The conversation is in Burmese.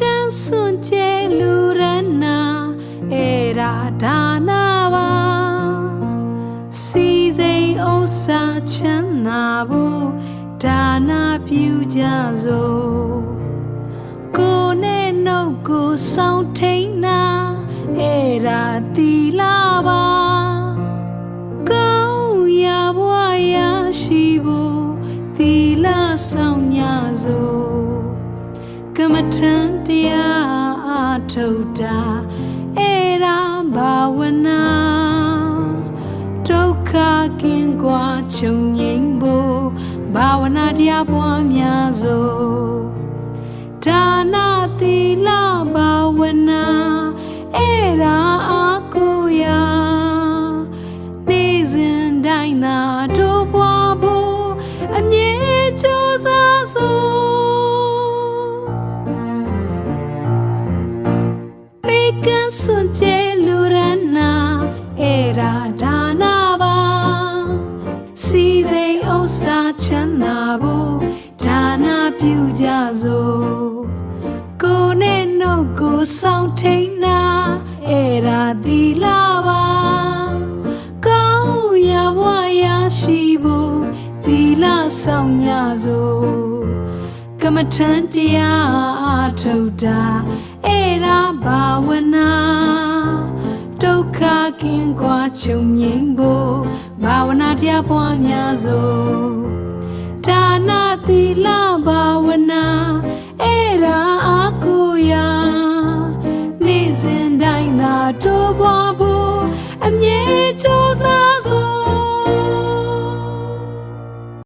canción che lurana era danava si sei osa chanavo dana piu ja zo ko ne no ko saung thaina era tilaa ထံတရားအထုတ်တာအဲ့ဒါဘာဝနာဒုက္ခကင်းကွာချုပ်ငြိမ်းဖို့ဘာဝနာတရားပွားများ နာပြုကြစို့ကိုယ်နဲ့နှုတ်ကိုစောင့်ထိန်နာအေရာသီလာပါကောင်းရာဘဝရရှိဖို့သီလဆောင်ညစို့ကမ္မထံတရားအထုတ်တာအဲ့ဒါဘာဝ င်းကွာချုပ်ငြိမ်းဖို့ဘာဝနာတရားပွားများစို့ဒါနသီလဘာဝနာအဲ့ဒါအကိုရာနေ့စဉ်တိုင်းသာတို့ပွားဖို့အမြဲကြိုးစားစို့